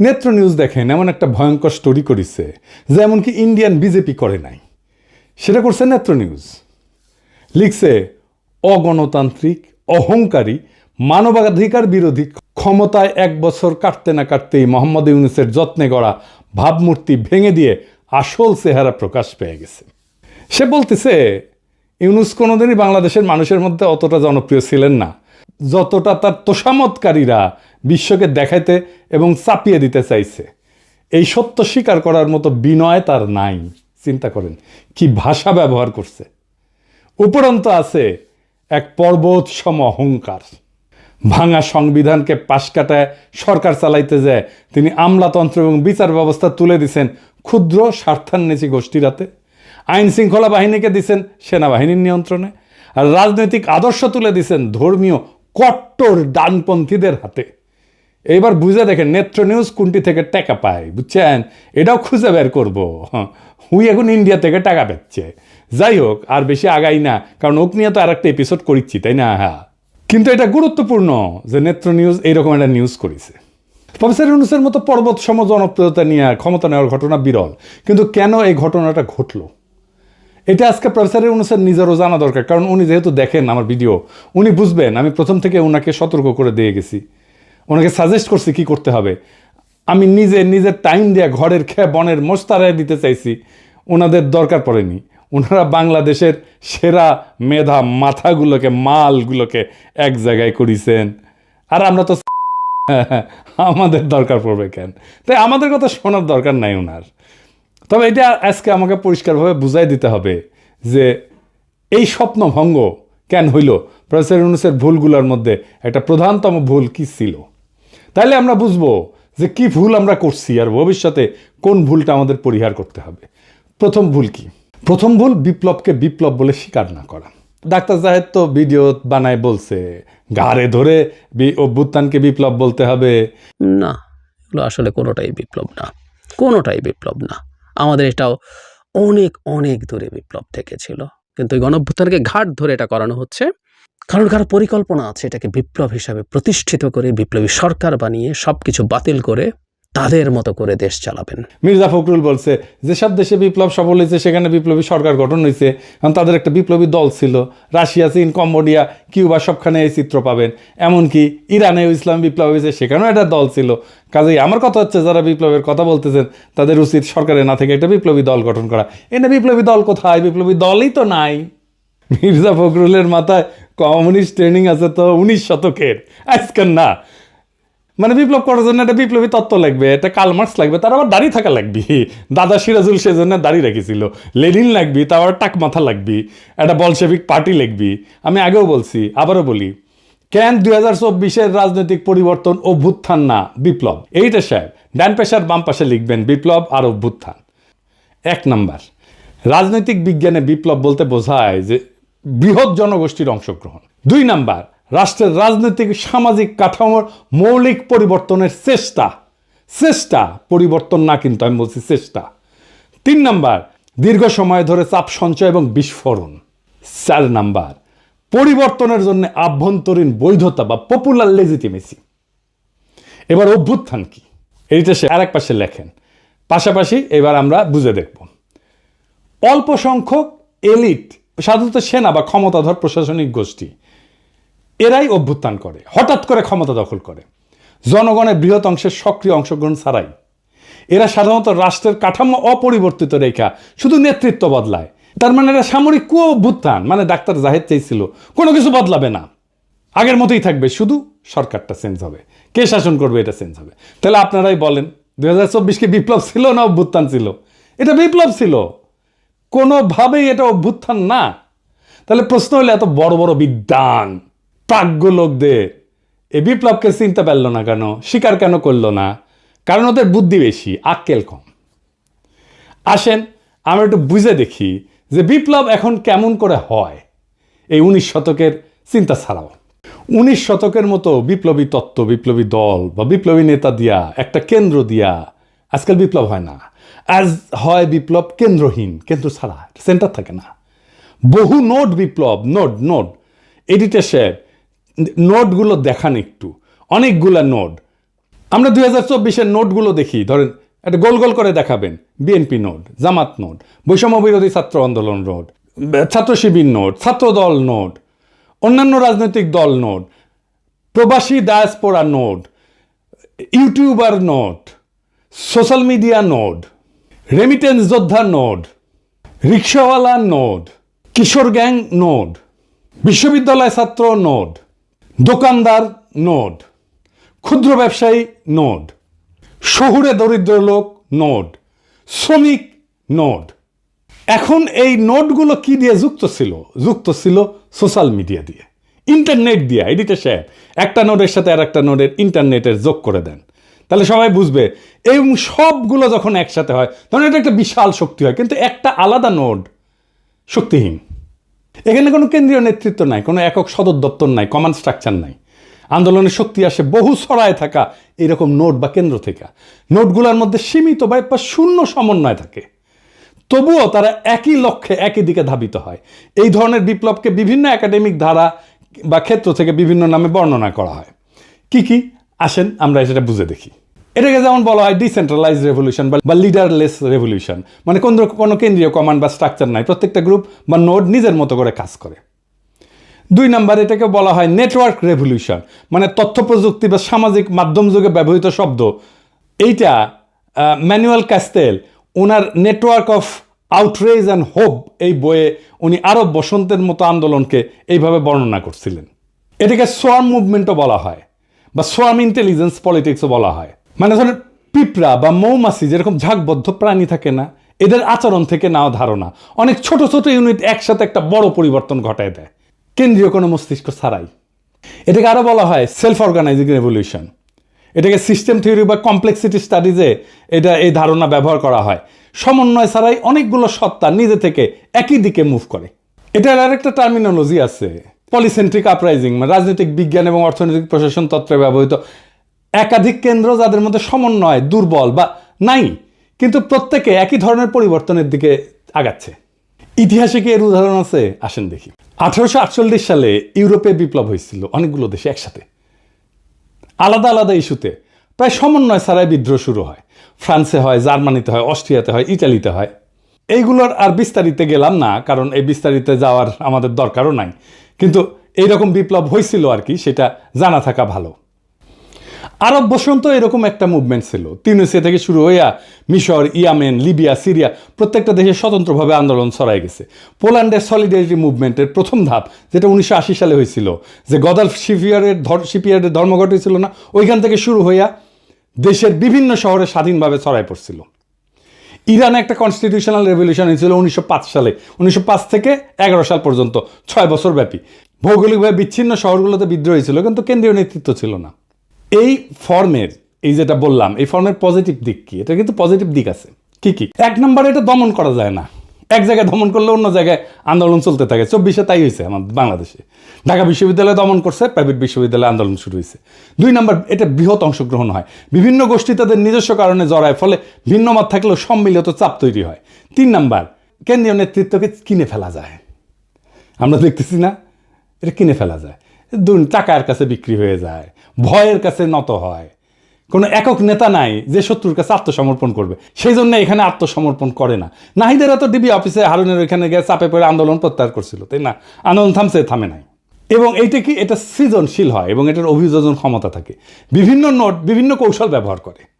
নেত্র news দেখেন, এমন একটা ভয়ঙ্কর স্টোরি করেছে, যে এমনকি ইন্ডিয়ান বিজেপি করে নাই। সেটা করছে নেত্র নিউজ। লিখছে, অগণতান্ত্রিক, অহংকারী, মানবাধিকার বিরোধী ক্ষমতায় এক বছর কাটতে না কাটতেই মোহাম্মদ ইউনুসের যত্নে গড়া ভাবমূর্তি ভেঙে দিয়ে আসল চেহারা প্রকাশ পেয়ে গেছে। সে বলতেছে, ইউনুস কোনোদিনই বাংলাদেশের মানুষের মধ্যে অতটা জনপ্রিয় ছিলেন না। যতটা তার তোষামতকারীরা বিশ্বকে দেখাইতে এবং চাপিয়ে দিতে চাইছে, এই সত্য স্বীকার করার মতো বিনয় তার নাই। চিন্তা করেন, কি ভাষা ব্যবহার করছে। উপরন্ত আছে এক পর্বত সম অহংকার। ভাঙা সংবিধানকে পাশ কাটায় সরকার চালাইতে যায় তিনি আমলাতন্ত্র এবং বিচার ব্যবস্থা তুলে দিছেন ক্ষুদ্র স্বার্থান্বেষী গোষ্ঠীর হাতে আইন শৃঙ্খলা বাহিনীকে দিছেন সেনাবাহিনীর নিয়ন্ত্রণে, আর রাজনৈতিক আদর্শ তুলে দিছেন ধর্মীয় কট্টর ডানপন্থীদের হাতে। এইবার বুঝে দেখেন নেত্র নিউজ কোনটি থেকে টাকা পায় বুঝছেন? এটাও খুঁজে বের করব। হ্যাঁ, হুই এখন ইন্ডিয়া থেকে টাকা পাচ্ছে যাই হোক আর বেশি আগাই না কারণ ওক নিয়ে তো আর একটা এপিসোড করিচ্ছি তাই না? হ্যাঁ। কিন্তু এটা গুরুত্বপূর্ণ যে নেত্র নিউজ এইরকম একটা নিউজ করেছে। প্রফেসর ইউনুসের মতো পর্বত সম জনপ্রিয়তা নিয়ে ক্ষমতা নেওয়ার ঘটনা বিরল। কিন্তু কেন এই ঘটনাটা ঘটলো? এটা আজকে প্রফেসর ইউনুসের নিজেরও জানা দরকার, কারণ উনি যেহেতু দেখেন আমার ভিডিও উনি বুঝবেন, আমি প্রথম থেকে ওনাকে সতর্ক করে দিয়ে গেছি। ওনাকে সাজেস্ট করছি কি করতে হবে। আমি নিজে, নিজের টাইম দিয়ে ঘরের খেয়ে বনের মোস্তারায় দিতে চাইছি ওনাদের দরকার পড়েনি। ওনারা বাংলাদেশের সেরা মেধা মাথাগুলোকে, মালগুলোকে এক জায়গায় করিছেন। আর আমরা তো আমাদের দরকার পড়বে কেন? তাই আমাদের কথা শোনার দরকার নাই ওনার তবে এটা আজকে আমাকে পরিষ্কারভাবে বুঝাই দিতে হবে যে এই স্বপ্ন ভঙ্গ কেন হইল? প্রফেসর ইউনুসের ভুলগুলোর মধ্যে একটা প্রধানতম ভুল কি ছিল? তাইলে আমরা বুঝব যে কি ভুল আমরা করছি আর ভবিষ্যতে কোন ভুলটা আমাদের পরিহার করতে হবে। প্রথম ভুল কি? প্রথম ভুল বিপ্লবকে বিপ্লব বলে স্বীকার না করা। ডাক্তার জাহেদ তো ভিডিও বানায় বলছে, ঘাড়ে ধরে অভ্যুত্থানকে বিপ্লব বলতে হবে। না আসলে কোনোটাই বিপ্লব না। কোনোটাই বিপ্লব না। আমাদের এটাও অনেক অনেক দূরে বিপ্লব থেকে ছিল কিন্তু এই গণভ্যুত্থানকে ঘাট ধরে এটা করানো হচ্ছে। কারণ কারও পরিকল্পনা আছে এটাকে বিপ্লব হিসাবে প্রতিষ্ঠিত করে, বিপ্লবী সরকার বানিয়ে সব কিছু বাতিল করে তাদের মতো করে দেশ চালাবেন। মির্জা ফখরুল বলছে, যেসব দেশে বিপ্লব সফল হয়েছে, সেখানে বিপ্লবী সরকার গঠন হয়েছে। কারণ তাদের একটা বিপ্লবী দল ছিল। রাশিয়া, চীন, কম্বোডিয়া, কিউবা সবখানে এই চিত্র পাবেন। এমনকি ইরানেও ইসলাম বিপ্লব হয়েছে, সেখানেও একটা দল ছিল। কাজেই আমার কথা হচ্ছে, যারা বিপ্লবের কথা বলতেছেন, তাদের উচিত সরকারের না থেকে একটা বিপ্লবী দল গঠন করা। এনে বিপ্লবী দল কোথায়? বিপ্লবী দলই তো নাই। মির্জা ফখরুলের মাথায় কমিউনিস্ট ট্রেনিং আছে তো উনিশ শতকের। আজকাল না। মানে বিপ্লব করার জন্য একটা বিপ্লবী তত্ত্ব লাগবে, একটা কালমার্কস লাগবে, তার আবার দাড়ি থাকা লাগবে। দাদা সিরাজুল সেজন্য দাড়ি রেখেছিল, লেনিন লাগবি, তার টাক মাথা লাগবি, একটা বলশেবিক পার্টি লিখবি আমি আগেও বলছি, আবারও বলি, কেন দুই হাজার চব্বিশের রাজনৈতিক পরিবর্তন অভ্যুত্থান না? বিপ্লব। এইটা সাহেব ডান পেশার বাম পাশে লিখবেন বিপ্লব আর অভ্যুত্থান। এক নাম্বার, রাজনৈতিক বিজ্ঞানে বিপ্লব বলতে বোঝায় যে বৃহৎ জনগোষ্ঠীর অংশগ্রহণ। দুই নাম্বার রাষ্ট্রের রাজনৈতিক সামাজিক কাঠামোর মৌলিক পরিবর্তনের চেষ্টা। চেষ্টা, পরিবর্তন না কিন্তু আমি বলছি চেষ্টা। তিন নাম্বার, দীর্ঘ সময় ধরে চাপ সঞ্চয় এবং বিস্ফোরণ। চার নাম্বার, পরিবর্তনের জন্য আভ্যন্তরীণ বৈধতা বা পপুলার লেজিটিমেসি এবার অভ্যুত্থান কি? এইটা সে আরেক পাশে লেখেন। পাশাপাশি এবার আমরা বুঝে দেখব। অল্প সংখ্যক এলিট, সাধারণত সেনা বা ক্ষমতাধর প্রশাসনিক গোষ্ঠী এরাই অভ্যুত্থান করে, হঠাৎ করে ক্ষমতা দখল করে। জনগণের বৃহৎ অংশের সক্রিয় অংশগ্রহণ ছাড়াই। এরা সাধারণত রাষ্ট্রের কাঠামো অপরিবর্তিত রেখা, শুধু নেতৃত্ব বদলায়। তার মানে এরা সামরিক কু অভ্যুত্থান মানে ডাক্তার জাহেদ চাইছিল, কোনো কিছু বদলাবে না। আগের মতোই থাকবে, শুধু সরকারটা চেঞ্জ হবে। কে শাসন করবে, এটা চেঞ্জ হবে। তাহলে আপনারাই বলেন, দুই হাজার চব্বিশকে বিপ্লব ছিল না অভ্যুত্থান ছিল? এটা বিপ্লব ছিল। কোনোভাবেই এটা অভ্যুত্থান না। তাহলে প্রশ্ন হলে, এত বড় বড় বিদ্যান প্রাজ্ঞ লোকদের। এ বিপ্লবকে চিনতে পারল না কেন, স্বীকার কেন করল না? কারণ ওদের বুদ্ধি বেশি, আক্কেল কম। আসেন, আমরা একটু বুঝে দেখি যে বিপ্লব এখন কেমন করে হয় এই উনিশ শতকের চিন্তা ছাড়াও। উনিশ শতকের মতো বিপ্লবী তত্ত্ব, বিপ্লবী দল বা বিপ্লবী নেতা দিয়া, একটা কেন্দ্র দিয়া আজকাল বিপ্লব হয় না। আজ হয় বিপ্লব কেন্দ্রহীন, কেন্দ্র ছাড়া, সেন্টার থাকে না। বহু নোট বিপ্লব নোট নোট এডিটার নোটগুলো দেখান একটু। অনেকগুলা নোট। আমরা দুই হাজার চব্বিশের নোটগুলো দেখি। ধরেন, একটা গোল গোল করে দেখাবেন। বিএনপি নোট, জামাত নোট, বৈষম্য বিরোধী ছাত্র আন্দোলন নোট, ছাত্র শিবির নোট ছাত্রদল নোট, অন্যান্য রাজনৈতিক দল নোট, প্রবাসী diaspora node, YouTuber node, social media node remittance যোদ্ধা নোট, রিক্সাওয়ালা নোট, কিশোর গ্যাং নোট, বিশ্ববিদ্যালয় ছাত্র নোড দোকানদার নোড, ক্ষুদ্র ব্যবসায়ী নোড, শহুরে দরিদ্র লোক নোড, শ্রমিক নোড। এখন এই নোটগুলো কি দিয়ে যুক্ত ছিল? যুক্ত ছিল সোশ্যাল মিডিয়া দিয়ে, ইন্টারনেট দিয়ে। এডিটে সাহেব, একটা নোটের সাথে আর একটা নোটের ইন্টারনেটের যোগ করে দেন। তাহলে সবাই বুঝবে, এই সবগুলো যখন একসাথে হয় তখন এটা একটা বিশাল শক্তি হয়, কিন্তু একটা আলাদা নোট শক্তিহীন। এখানে কোনো কেন্দ্রীয় নেতৃত্ব নাই, কোনো একক সদর দপ্তর নাই কমান্ড স্ট্রাকচার নাই। আন্দোলনের শক্তি আসে বহু ছড়ায় থাকা এরকম নোট বা কেন্দ্র থেকে। নোটগুলোর মধ্যে সীমিত বা বা শূন্য সমন্বয় থাকে। তবুও তারা একই লক্ষ্যে একই দিকে ধাবিত হয়। এই ধরনের বিপ্লবকে বিভিন্ন একাডেমিক ধারা বা ক্ষেত্র থেকে বিভিন্ন নামে বর্ণনা করা হয়। কি কি? আসেন, আমরা সেটা বুঝে দেখি। এটাকে যেমন বলা হয় ডিসেন্ট্রালাইজ রেভলিউশন বা লিডারলেস রেভলিউশন মানে কোন কোনো কেন্দ্রীয় কমান্ড বা স্ট্রাকচার নাই। প্রত্যেকটা গ্রুপ বা নোড নিজের মতো করে কাজ করে। দুই নাম্বার, এটাকে বলা হয় নেটওয়ার্ক রেভলিউশন মানে তথ্য প্রযুক্তি বা সামাজিক মাধ্যম যুগে ব্যবহৃত শব্দ। এইটা Manuel Castells owner network of outrage and hope এই বইয়ে উনি আরব বসন্তের মতো আন্দোলনকে এইভাবে বর্ণনা করছিলেন। এটাকে সোয়ার্ম মুভমেন্টও বলা হয় বা সোয়ার্ম ইন্টেলিজেন্স পলিটিক্সও বলা হয়। মানে ধরেন পিঁপড়া বা মৌমাছি যেরকম ঝাঁকবদ্ধ প্রাণী থাকে না, এদের আচরণ থেকে নাও ধারণা। অনেক ছোট ছোট ইউনিট একসাথে একটা বড় পরিবর্তন ঘটায় দেয়। কেন্দ্রীয় কোনো মস্তিষ্ক ছাড়াই। এটাকে আরও বলা হয় সেলফ অর্গানাইজিং রেভলিউশন এটাকে সিস্টেম থিওরি বা কমপ্লেক্সিটি স্টাডিজে এটা, এই ধারণা ব্যবহার করা হয়। সমন্বয় ছাড়াই অনেকগুলো সত্তা নিজে থেকে একই দিকে মুভ করে। এটার আরেকটা টার্মিনোলজি আছে। পলিসেন্ট্রিক আপরাইজিং মানে রাজনৈতিক বিজ্ঞান এবং অর্থনৈতিক প্রশাসন তত্ত্বে ব্যবহৃত একাধিক কেন্দ্র যাদের মধ্যে সমন্বয়, দুর্বল বা নাই, কিন্তু প্রত্যেকে একই ধরনের পরিবর্তনের দিকে আগাচ্ছে। ইতিহাসে কি এর উদাহরণ আছে? আসেন দেখি। আঠারোশো আটচল্লিশ সালে ইউরোপে বিপ্লব হয়েছিল, অনেকগুলো দেশে একসাথে। আলাদা আলাদা ইস্যুতে। প্রায় সমন্বয় ছাড়াই বিদ্রোহ শুরু হয়। ফ্রান্সে হয়, জার্মানিতে হয়, অস্ট্রিয়াতে হয়, ইটালিতে হয়। এইগুলোর আর বিস্তারিতে গেলাম না, কারণ এই বিস্তারিতে যাওয়ার আমাদের দরকারও নাই। কিন্তু এইরকম বিপ্লব হয়েছিল আর কি, সেটা জানা থাকা ভালো। আরব বসন্ত এরকম একটা মুভমেন্ট ছিল। তিউনিসিয়া থেকে শুরু হইয়া মিশর, ইয়ামেন, লিবিয়া, সিরিয়া প্রত্যেকটা দেশে স্বতন্ত্রভাবে আন্দোলন ছড়াই গেছে। পোল্যান্ডের সলিডারিটি মুভমেন্টের প্রথম ধাপ, যেটা উনিশশো আশি সালে হয়েছিল, যে গদাল শিপিয়ারের শিপিয়ারের ধর্মঘট হয়েছিল না, ওইখান থেকে শুরু হইয়া দেশের বিভিন্ন শহরে স্বাধীনভাবে ছড়াই পড়ছিল। ইরানে একটা কনস্টিটিউশনাল রেভলিউশন হয়েছিল উনিশশো পাঁচ সালে। উনিশশো পাঁচ থেকে এগারো সাল পর্যন্ত, ছয় বছর ব্যাপী। ভৌগোলিকভাবে বিচ্ছিন্ন শহরগুলোতে বিদ্রোহ হয়েছিল কিন্তু কেন্দ্রীয় নেতৃত্ব ছিল না। এই ফর্মের এই যেটা বললাম, এই ফর্মের পজিটিভ দিক কি? এটা কিন্তু পজিটিভ দিক আছে। কি কি? এক নম্বরে এটা দমন করা যায় না। এক জায়গায় দমন করলে অন্য জায়গায় আন্দোলন চলতে থাকে। চব্বিশে তাই হয়েছে আমাদের বাংলাদেশে। ঢাকা বিশ্ববিদ্যালয় দমন করছে প্রাইভেট বিশ্ববিদ্যালয়ে আন্দোলন শুরু হয়েছে। দুই নম্বর এটা বৃহৎ অংশগ্রহণ হয়। বিভিন্ন গোষ্ঠী তাদের নিজস্ব কারণে জড়ায়, ফলে ভিন্ন মত থাকলেও সম্মিলিত চাপ তৈরি হয়। তিন নাম্বার কেন্দ্রীয় নেতৃত্বকে কিনে ফেলা যায়। আমরা দেখতেছি না, এটা কিনে ফেলা যায়। দুন টাকার কাছে বিক্রি হয়ে যায়। ভয়ের কাছে নত হয়। কোনো একক নেতা নাই যে শত্রুর কাছে আত্মসমর্পণ করবে। সেই জন্য এখানে আত্মসমর্পণ করে না। নাহিদেরা তো ডিবি অফিসে হারুনের ওইখানে গিয়ে চাপে পড়ে আন্দোলন প্রত্যাহার করছিল, তাই না? আন্দোলন থামছে, থামে নাই। এবং এইটা কি? এটা সৃজনশীল হয় এবং এটার অভিযোজন ক্ষমতা থাকে। বিভিন্ন নোট, বিভিন্ন কৌশল ব্যবহার করে।